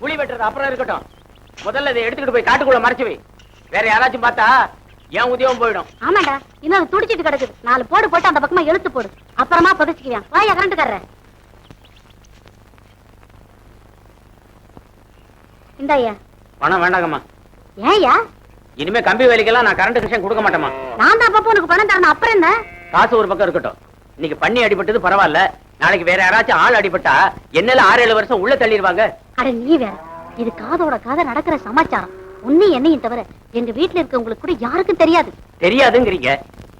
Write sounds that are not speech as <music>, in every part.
புளி வெட்டுறது அப்புறம் இருக்கட்டும். முதல்ல இதை எடுத்துக்கிட்டு போய் காட்டுக்குள்ள மறைச்சு வை. வேற யாராச்சும் பார்த்தா என் உதயம் போயிடும். ஆமாண்டா. இன்னும் துடிச்சிட்டு கிடக்குது. நாலு போடு போட்டு அந்த பக்கமா இழுத்து போடு. அப்புறமா புதைச்சுக்குவேன் வாயா கரண்ட் இந்தாயா. பணம் வேண்டாங்கம்மா. ஏன்யா இனிமே கம்பி வேலைக்கெல்லாம் நான் கரண்ட் கனெக்ஷன் கொடுக்க மாட்டேமா நான் தான் அப்பப்போ உனக்கு பணம் தரணும். அப்புறம் என்ன? காசு ஒரு பக்கம் இருக்கட்டும். இன்னைக்கு பண்ணி அடிபட்டது பரவாயில்ல. நாளைக்கு வேற யாராச்சும் ஆள் அடிபட்டா என்னல ஆறு ஏழு வருஷம் உள்ள தள்ளிடுவாங்க. அட நீ வேற. இது காதோட காதை நடக்கிற சமாச்சாரம். உன்னை என்னையும் தவிர எங்க வீட்டுல இருக்கவங்களுக்கு கூட யாருக்கும் தெரியாது. தெரியாதுங்கிறீங்க.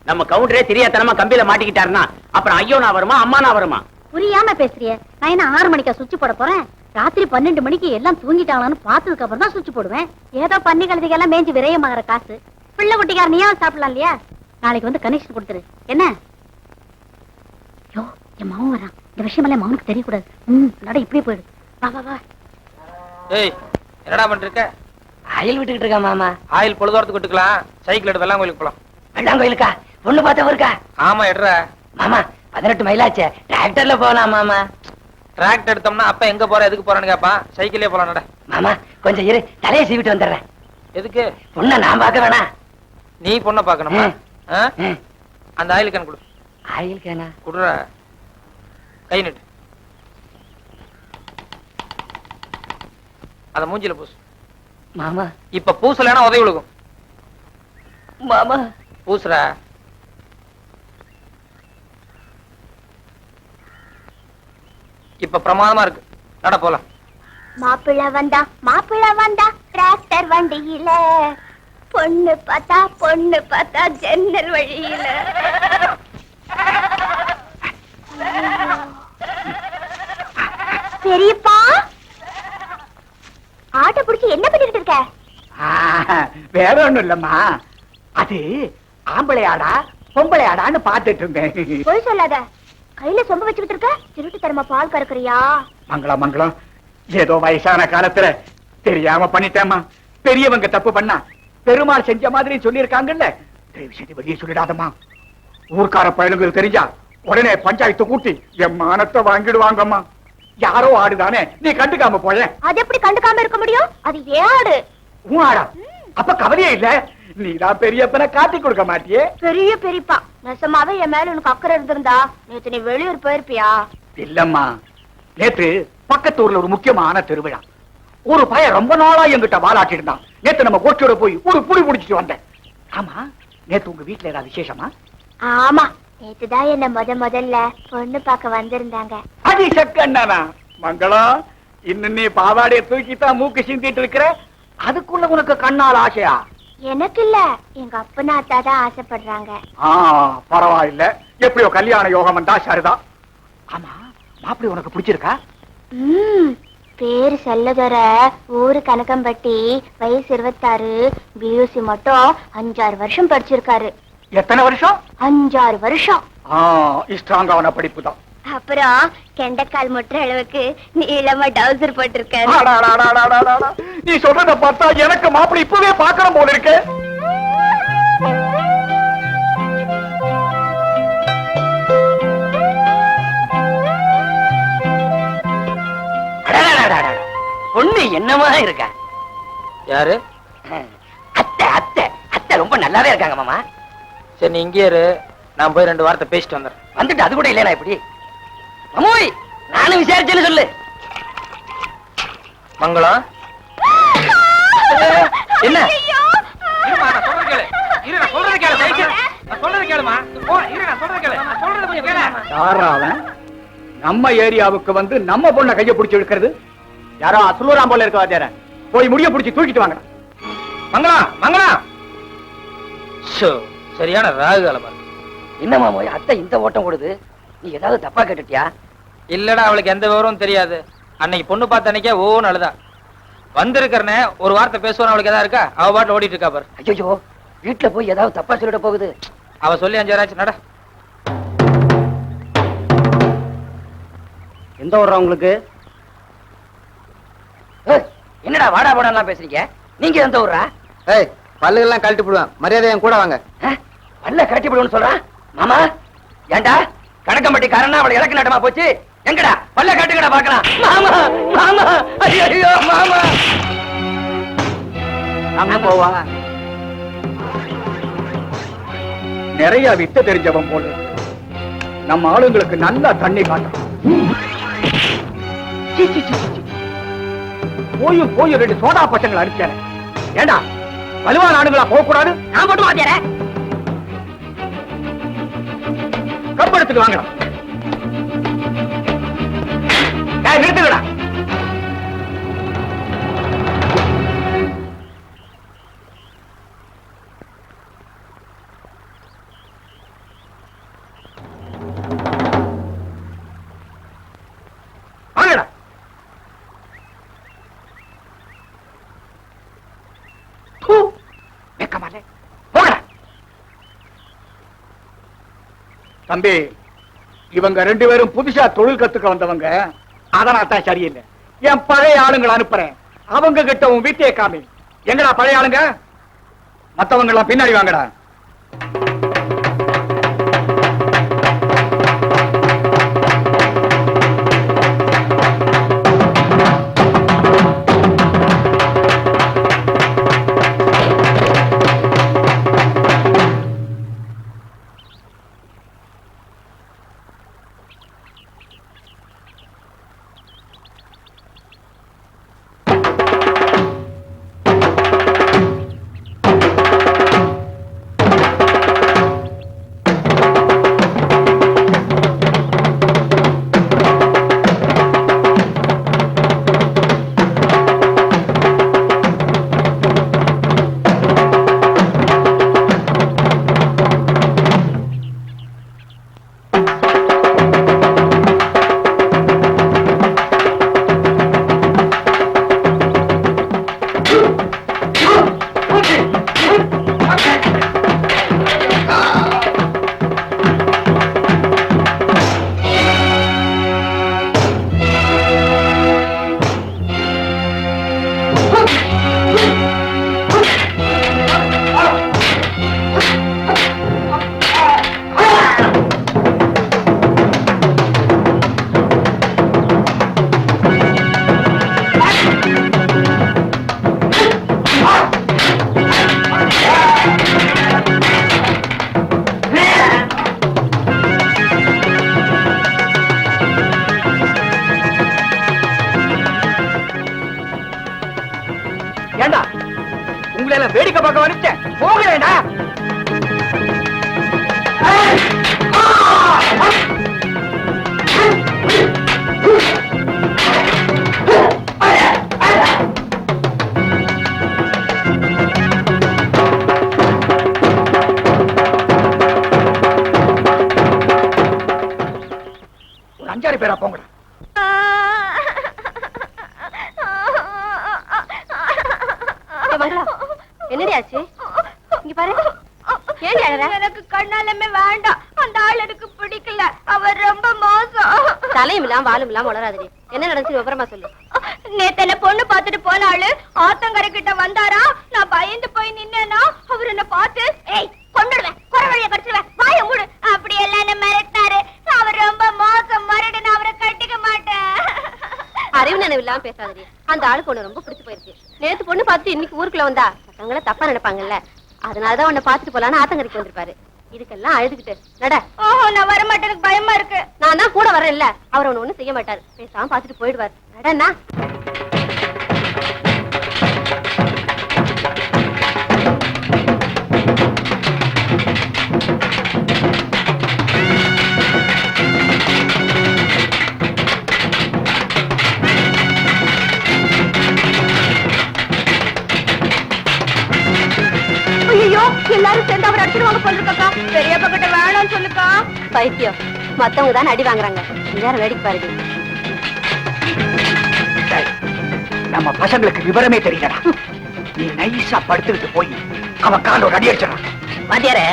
நம்ம கவுண்டரே தெரியாதனமா கம்பியில மாட்டிக்கிட்டாருன்னா அப்புறம் ஐயோ நான் வருமா அம்மா நான் வருமா? புரியாம பேசுறிய. நான் என்ன ஆறு மணிக்கா சுவிட்ச் போட போறேன்? ராத்திரி பன்னெண்டு மணிக்கு எல்லாம் தூங்கிட்டாங்களான்னு பார்த்ததுக்கு அப்புறம் தான் சுவிட்ச் போடுவேன். ஏதோ பண்ணி கழுதிக்கெல்லாம் மேய்ஞ்சி விரயமாகற காசு. பிள்ளை குட்டிக்கார நீயாவது சாப்பிடலாம் இல்லையா? நாளைக்கு வந்து கனெக்ஷன் கொடுத்துரு. என்ன? யோ என் மாமன் வரான் இந்த விஷயமெல்லாம் மாமனுக்கு தெரியக்கூடாது. ம் நட இப்படியே போயிடு. வா வா வா. ஏய் என்னடா பண்ணிருக்க அயல் விட்டுக்கிட்டு இருக்கா மாமா? ஆயில் பொழுதோரத்துக்கு விட்டுக்கலாம். சைக்கிள் எடுத்து வெள்ளாம் கோயிலுக்கு போலாம். வெள்ளாங்கோயிலுக்கா? பொண்ணு பார்த்தவ இருக்கா ஆமா எடுற. மாமா பதினெட்டு மைலாச்சே. டிராக்டர்ல போலாம் மாமா. டிராக்டர் எடுத்தோம்னா அப்ப எங்க போற எதுக்கு போறேன்னு கேப்பான் சைக்கிளே போலாம் மாமா கொஞ்சம் இரு. தலையை சீவிட்டு வந்துடுறேன். எதுக்கு? பொண்ணை நான் பார்க்க வேணாம். நீ பொண்ணை பாக்கணுமா ம். ஆ? ம். அந்த ஆயில் கேன் கொடு. ஆயில் கேனா? குடுற. கை நட்டு. அத மூஞ்சில பூசு. மாமா. இப்ப பூசலைன்னா உதவி விழுகும். மாமா. பூசுற. இப்ப பிரமாதமா இருக்கு. நட போலாம். மாப்பிள்ள வந்தா மாப்பிள்ள வந்தா டிராக்டர் வண்டியில. பொண்ணு பார்த்தா பொண்ணு பார்த்தா ஜன்னல் வழியில பெரியப்பா ஆட்டோ பிடிச்சி என்ன பண்ணிக்கிட்டு இருக்க? வேற ஒண்ணும் இல்லம்மா. அது ஆம்பளை ஆடா பொம்பளை ஆடான்னு பாத்துட்டு இருந்தேன். போய் சொல்லாத. கையில சொம்ப வச்சுக்கிட்டு இருக்க திருட்டு தரமா பால் கறக்குறியா? மங்களம் மங்களம். ஏதோ வயசான காலத்துல தெரியாம பண்ணிட்டேம்மா. பெரியவங்க தப்பு பண்ணா பெருமாள் செஞ்ச மாதிரி சொல்லியிருக்காங்கல்ல? தயவு செய்து வெளியே சொல்லிடாதம்மா. ஊர்க்கார பயலுங்களுக்கு தெரிஞ்சா உடனே பஞ்சாயத்து கூட்டி என் மானத்தை வாங்கிடுவாங்கம்மா. யாரோ ஆடுதானே? நீ கண்டுக்காம போயேன் அது எப்படி கண்டுக்காம இருக்க முடியும்? அது ஏடு உன் ஆடா. அப்ப கவலையே இல்ல. நீதான் பெரியப்பனை காட்டி கொடுக்க மாட்டியே. பெரிய பெரியப்பா. நெசமாவே என் மேல உனக்கு அக்கறை இருந்திருந்தா நேத்து நீ வெளியூர் போயிருப்பியா? இல்லம்மா. நேத்து பக்கத்து ஊர்ல ஒரு முக்கியமான திருவிழா. ஒரு பையன் ரொம்ப நாளா என்கிட்ட வாலாட்டி இருந்தான் நேத்து நம்ம கோட்டையோட போய் ஒரு புடி புடிச்சிட்டு வந்தேன். ஆமா நேத்து உங்க வீட்டுல ஏதாவது விசேஷமா? ஆமா. நேத்துதான் என்ன முத முதல்ல பொண்ணு பார்க்க வந்திருந்தாங்க. அடி சக்கண்ணனா மங்களம் இன்னும் நீ பாவாடைய தூக்கித்தான் மூக்கு சிந்திட்டு இருக்கிற? அதுக்குள்ள உனக்கு கண்ணால் ஆசையா? எனக்கு இல்ல எங்க அப்பனா அத்தா தான் ஆசைப்படுறாங்க. ஆ பரவாயில்ல. எப்படியோ கல்யாண யோகம் வந்தா சரிதான். ஆமா மாப்பிள்ளை உனக்கு பிடிச்சிருக்கா? ம் பேரு செல்லதொர ஊரு கனகம்பட்டி வயசு இருபத்தாறு பியூசி மட்டும் அஞ்சாறு வருஷம் படிச்சிருக்காரு. எத்தனை வருஷம்? அஞ்சாறு வருஷம். ஆ இஷ்டாங்காவன படிப்பு தான் அப்புறம் கெண்டைக்கால் முட்டுற அளவுக்கு நீளமா டவுசர் அடாடாடாடாடாடா. நீ சொல்றத பார்த்தா எனக்கு மாப்பிள்ளை இப்பவே பார்க்கணும் போல இருக்கு. பொண்ணு என்னமா இருக்கா? யாரு? அத்தை அத்தை அத்தை ரொம்ப நல்லாவே இருக்காங்க மாமா. சரி நீ இங்கே இரு. நான் போய் ரெண்டு வார்த்தை பேசிட்டு வந்துடுறேன். வந்துட்டு அது கூட இல்லையா இப்படி. நானும் விசாரிச்சேன்னு சொல்லு. மங்களம் என்ன? நம்ம ஏரியாவுக்கு வந்து நம்ம பொண்ண கைய பிடிச்சு இழுக்கிறது? யாரோ அசுலூராம் போல இருக்க வாத்தியார போய் முடிய பிடிச்சு தூக்கிட்டு வாங்க. மங்களம், மங்களம். சரியான ராகு காலமா இருக்கு. என்ன மாமோய் அத்தை இந்த ஓட்டம் கொடுது நீ ஏதாவது தப்பா கேட்டுட்டியா? இல்லடா அவளுக்கு எந்த விவரமும் தெரியாது. அன்னைக்கு பொண்ணு பார்த்த அன்னைக்கே ஓன்னு அழுதா வந்திருக்கிறனே ஒரு வார்த்தை பேசுவான் அவளுக்கு எதா இருக்கா? அவ பாட்டு ஓடிட்டு இருக்கா பாரு. ஐயோ வீட்டுல போய் ஏதாவது தப்பா சொல்லிட போகுது. அவ சொல்லி அஞ்சாராச்சு நட. எந்த ஊர்றா உங்களுக்கு? ஏய், என்னடா வாடா வாடா பேசுறீங்க? நீங்க எந்த ஊரா ஏய் பல்லுகள்லாம் கழட்டி போடுவேன். மரியாதை என் கூட வாங்க? பல்ல கட்டி விடுன்னு சொல்றான் மாமா ஏண்டா? கணக்கம்பட்டி காரனா அவளை இலக்கு நட்டமா போச்சு? எங்கடா? பல்ல கட்டுங்கடா பாக்கலாம் மாமா மாமா ஐயோ மாமா. அங்க போவா. நிறைய வித்த தெரிஞ்சவன் போல நம்ம ஆளுங்களுக்கு நல்லா தண்ணி காட்டும். போயும் போயும் ரெண்டு சோடா பசங்களை அடிச்சாரு. ஏண்டா? வலுவான ஆளுங்களா போக கூடாது நான் மட்டும் வாத்தியாரே கம்பெடுத்துக்கு வாங்கலாம். நிறுத்துக்கடா தம்பி இவங்க ரெண்டு பேரும் புதுசா தொழில் கத்துக்க வந்தவங்க. அதனால தான் சரியில்லை. என் பழைய ஆளுங்களை அனுப்புறேன். அவங்க கிட்ட உன் வீட்டையே காமி. எங்கடா பழைய ஆளுங்க? மத்தவங்க எல்லாம் பின்னாடி வாங்கடா. தலையும் இல்லாம வளராதடி. என்ன நடந்துச்சு விவரமா சொல்லு. நேத்துல பொண்ணு பார்த்துட்டு போன ஆளு ஆத்தங்கரை கிட்ட வந்தாரா? நான் பயந்து போய் நின்னேனா? அவர் என்ன பார்த்து ஏய் கொண்டுடுவேன் குறவழிய கடிச்சிடுவேன். வாய மூடு. அப்படி எல்லாம் என்ன மிரட்டினாரு. அவர் ரொம்ப மோசம். மறுடு நான் அவரை கட்டிக்க மாட்டேன். அறிவு நினைவு இல்லாம பேசாதடி. அந்த ஆளுக்கு ஒண்ணு ரொம்ப பிடிச்சு போயிருக்கு. நேத்து பொண்ணு பார்த்துட்டு இன்னைக்கு ஊருக்குள்ள வந்தா மத்தவங்கள தப்பா நினைப்பாங்கல்ல. அதனாலதான் உன்னை பார்த்துட்டு போலான்னு ஆத்தங்கரைக்கு வந்திருப்பாரு. இதுக்கெல்லாம் அழுதுகிட்டு நட. ஓஹோ நான் வர மாட்டேன் பயமா இருக்கு. நான் தான் கூட வரேன் இல்ல அவர் ஒண்ணு ஒண்ணும் செய்ய மாட்டாரு. பேசாம பார்த்துட்டு போயிடுவார். நடனா பைத்தியம். மத்தவங்க தான் அடி வாங்குறாங்க. எல்லாரும் வேடிக்கை பாருங்க நம்ம பசங்களுக்கு விவரமே தெரியலடா. நீ நைஸா படுத்துக்கிட்டு போய் அவன் கால ஒரு அடி அடிச்சிடான் வாத்தியாரே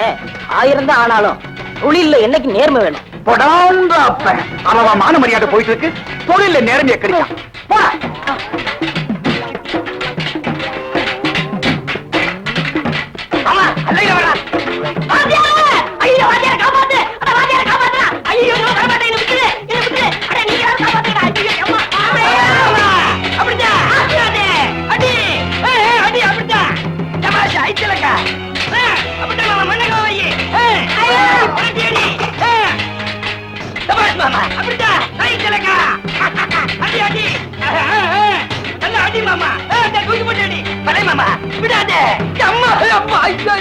ஆயிரம் தான் ஆனாலும் தொழில்ல என்னைக்கு நேர்மை வேணும்? போடாங்க அப்ப. அவன் மான மரியாதை போயிட்டு இருக்கு. தொழில நேர்மையை கிடைக்கும் போடா. மாமா. அப்படிதா கை கலக்கா. அடி அடி. நல்லா அடி மாமா. தூக்கி போட்டு அடி. பழைய மாமா. விடாதே. அம்மா அப்பா ஐயோ.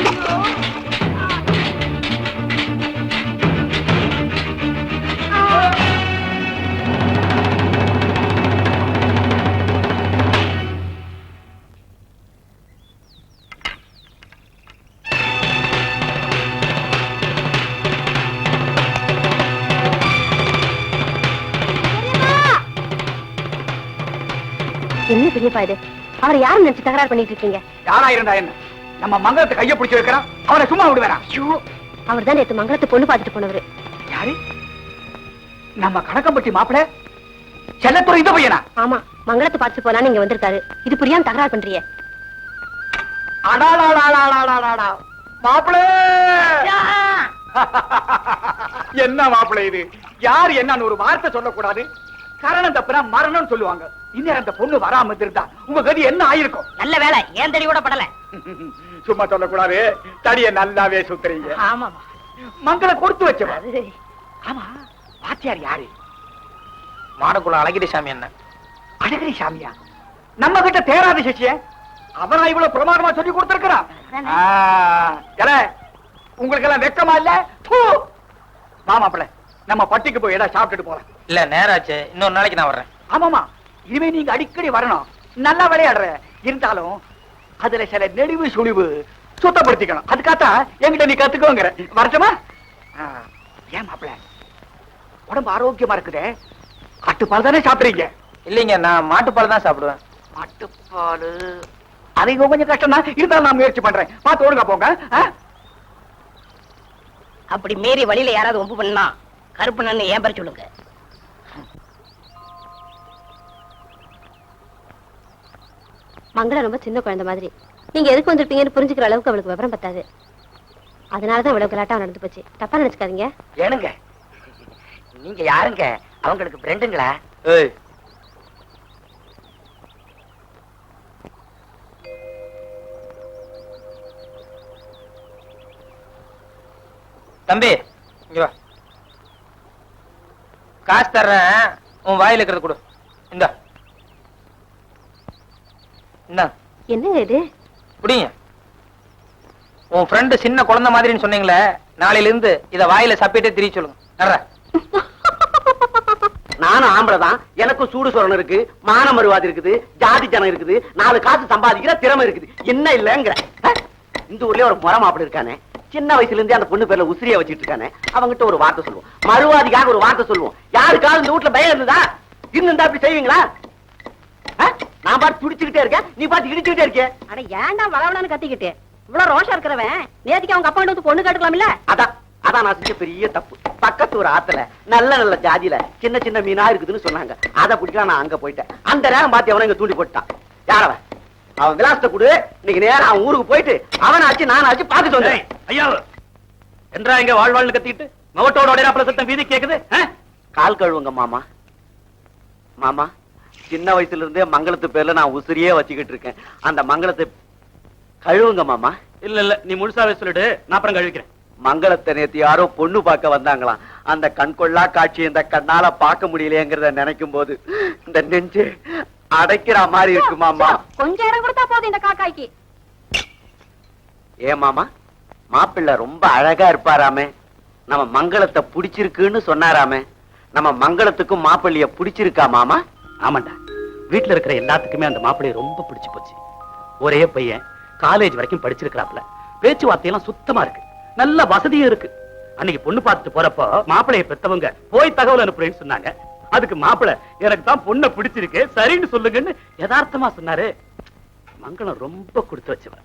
என்ன பெரியப்பா இது அவர் யாரும் நினைச்சு தகராறு பண்ணிட்டு இருக்கீங்க? யாரா இருந்தா என்ன? நம்ம மங்களத்தை கைய பிடிச்சு வைக்கிறான் அவனை சும்மா விடுவேனா? ஐயோ அவர் தான் நேத்து மங்களத்தை பொண்ணு பார்த்துட்டு போனவரு. யாரு? நம்ம கணக்கம்பட்டி மாப்பிள? செல்லத்துறை இந்த பையனா? ஆமா மங்களத்தை பார்த்துட்டு போலான்னு இங்க வந்திருக்காரு. இது புரியாம தகராறு பண்றியே. மாப்பிள! <laughs> என்ன மாப்பிள இது? யார் என்னன்னு ஒரு வார்த்தை சொல்லக்கூடாது. கரணம் தப்புனா மரணம் சொல்லுவாங்க. இன்னும் அந்த பொண்ணு வராம இருந்தா உங்க கதி என்ன ஆயிருக்கும்? நல்ல வேலை ஏன் தடி கூட படல. சும்மா சொல்லக்கூடாது. தடிய நல்லாவே சுத்துறீங்க. ஆமாமா மங்கள கொடுத்து வச்சவ. ஆமா. பாத்தியார் யாரு? மாடக்குள்ள அழகிரி சாமி என்ன அழகிரி சாமியா? நம்ம கிட்ட தேராத சிஷ்ய அவனா இவ்வளவு பிரமாதமா சொல்லி கொடுத்திருக்கிறான் உங்களுக்கு எல்லாம் வெக்கமா இல்ல? மாப்பிள நம்ம பட்டிக்கு போய் ஏதாவது சாப்பிட்டுட்டு போலாம். இல்ல நேராச்சு. இன்னொரு நாளைக்கு நான் வர்றேன். ஆமாமா. இனிமே நீங்க அடிக்கடி வரணும். நல்லா விளையாடுற. இருந்தாலும் அதுல சில நெளிவு சுழிவு சுத்தப்படுத்திக்கணும். அதுக்காக என்கிட்ட நீ கத்துக்கோங்கிற. வரட்டுமா? ஏன் மாப்பிள? உடம்பு ஆரோக்கியமா இருக்குதே. ஆட்டுப்பால் தானே சாப்பிடுறீங்க? இல்லைங்க நான் மாட்டுப்பால் தான் சாப்பிடுவேன். மாட்டுப்பால். அது கொஞ்சம் கஷ்டம் தான் இருந்தாலும் நான் முயற்சி பண்றேன். பார்த்து ஒழுங்கா போங்க? அப்படி மீறி வழியில யாராவது ஒம்பு பண்ணா கருப்பு நன்னு ஏன் பேர் சொல்லுங்க. மங்களம் ரொம்ப சின்ன குழந்தை மாதிரி. நீங்க எதுக்கு வந்திருப்பீங்கன்னு புரிஞ்சுக்கிற அளவுக்கு அவளுக்கு விவரம் பத்தாது. அதனாலதான் இவ்வளவு கலாட்டா நடந்து போச்சு. தப்பா நினைச்சுக்காதீங்க. ஏனுங்க நீங்க யாருங்க? அவங்களுக்கு ஃப்ரெண்டுங்களா ஏய். தம்பி இங்க வா. காசு தர்றேன். உன் வாயில இருக்கிறது கொடு. இந்த. என்ன? என்னங்க இது? புடிங்க உன் ஃப்ரெண்டு சின்ன குழந்தை மாதிரின்னு சொன்னீங்களே நாளையில இருந்து இத வாயில சப்பிட்டே திரிய சொல்லுங்க. <laughs> நானும் ஆம்பளை தான் எனக்கும் சூடு சொரணம் இருக்கு மான இருக்குது ஜாதி ஜனம் இருக்குது நாலு காசு சம்பாதிக்கிற திறமை இருக்குது. என்ன இல்லங்கிற? இந்த ஊர்லயே ஒரு முறை மாப்பிள இருக்கானே. சின்ன வயசுல இருந்தே அந்த பொண்ணு பேர்ல உசிரியா வச்சிட்டு இருக்கானே. அவங்கிட்ட ஒரு வார்த்தை சொல்லுவோம். மறுவாதிக்காக ஒரு வார்த்தை சொல்லுவோம். யாருக்காவது இந்த வீட்டுல பயம் இருந்ததா? இருந்தா அப்படி செய்வீங்களா? நான் பாட்டு துடிச்சுக்கிட்டே இருக்கேன் நீ பாட்டு இடிச்சுக்கிட்டே இருக்கே அட ஏன்டா வளவளன்னு கத்திக்கிட்டு? இவ்வளவு ரோஷம் இருக்கிறவன். நேத்துக்கு அவங்க அப்பா வந்து பொண்ணு கேட்டுக்கலாம்ல அதான் அதான் நான் செஞ்ச பெரிய தப்பு. பக்கத்து ஒரு ஆத்துல நல்ல நல்ல ஜாதியில சின்ன சின்ன மீனா இருக்குதுன்னு சொன்னாங்க. அதை பிடிக்கலாம் நான் அங்க போயிட்டேன். அந்த நேரம் பார்த்து அவனை இங்க தூண்டி போட்டான் யாரவன் அவன்? விலாசத்தை கொடு இன்னைக்கு நேரம் அவன் ஊருக்கு போயிட்டு அவனை ஆச்சு நான் ஆச்சு பார்த்துட்டு வந்தேன் ஐயா என்றா இங்க வாழ்வாள்னு கத்திட்டு மவட்டோட உடையாப்புல சத்தம் வீதி கேக்குது? கால் கழுவுங்க மாமா. மாமா சின்ன வயசுல இருந்தே மங்களத்து பேர்ல நான் உசிரியே வச்சுக்கிட்டு இருக்கேன். அந்த மங்களத்தை கழுவுங்க மாமா. இல்ல இல்ல நீ முழுசாவே சொல்லிடு. நான் அப்புறம் கழிக்கிறேன் மங்களத்தை நேத்து யாரோ பொண்ணு பார்க்க வந்தாங்களாம். அந்த கண்கொள்ளா காட்சி இந்த கண்ணால பார்க்க முடியலையேங்கிறத நினைக்கும் போது இந்த நெஞ்சு அடைக்கிற மாதிரி இருக்கு மாமா? கொஞ்சம் இடம் கொடுத்தா போதும் இந்த காக்காய்க்கு. ஏன் மாமா? மாப்பிள்ளை ரொம்ப அழகா இருப்பாராமே. நம்ம மங்களத்தை பிடிச்சிருக்குன்னு சொன்னாராமே. நம்ம மங்களத்துக்கும் மாப்பிள்ளைய பிடிச்சிருக்கா மாமா? ஆமாண்டா. வீட்டில் இருக்கிற எல்லாத்துக்குமே அந்த மாப்பிள்ளையை ரொம்ப பிடிச்சு போச்சு. ஒரே பையன் காலேஜ் வரைக்கும் படிச்சிருக்கிறாப்புல. பேச்சுவார்த்தையெல்லாம் சுத்தமா இருக்கு. நல்ல வசதியும் இருக்கு. அன்னைக்கு பொண்ணு பார்த்துட்டு போறப்போ மாப்பிளைய பெத்தவங்க போய் தகவல் அனுப்புறேன்னு சொன்னாங்க. அதுக்கு மாப்பிள்ளை எனக்கு தான் பொண்ணை பிடிச்சிருக்கு சரின்னு சொல்லுங்கன்னு யதார்த்தமா சொன்னாரு. மங்களம் ரொம்ப கொடுத்து வச்சவன்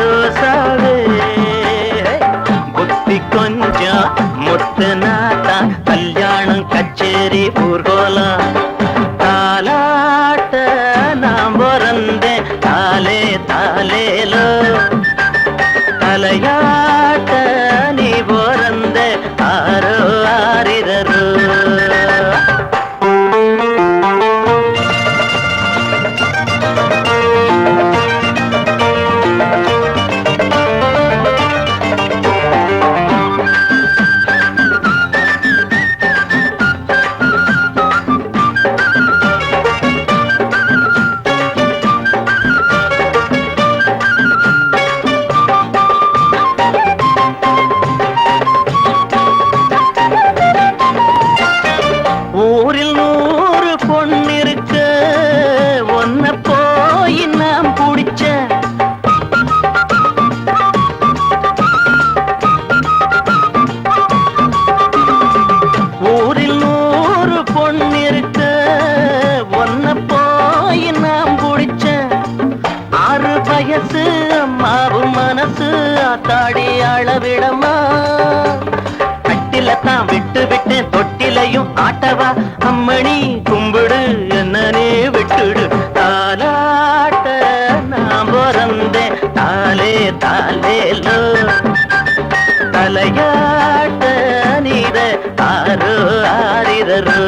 ரோசாவே புத்தி கொஞ்சம் முத்து நாத்தா பொண்ணிருக்க ஒன்ன போய் நாம் குடிச்ச. ஆறு வயசு அம்மாவும் மனசு ஆத்தாடி அளவிடமா. கட்டில தான் விட்டு விட்டேன் தொட்டிலையும் ஆட்டவா. அம்மணி கும்பிடு என்னனே விட்டுடு. தாலாட்ட நான் பிறந்தேன் தாலே தாலேலோ தலையா ஆரிரரோ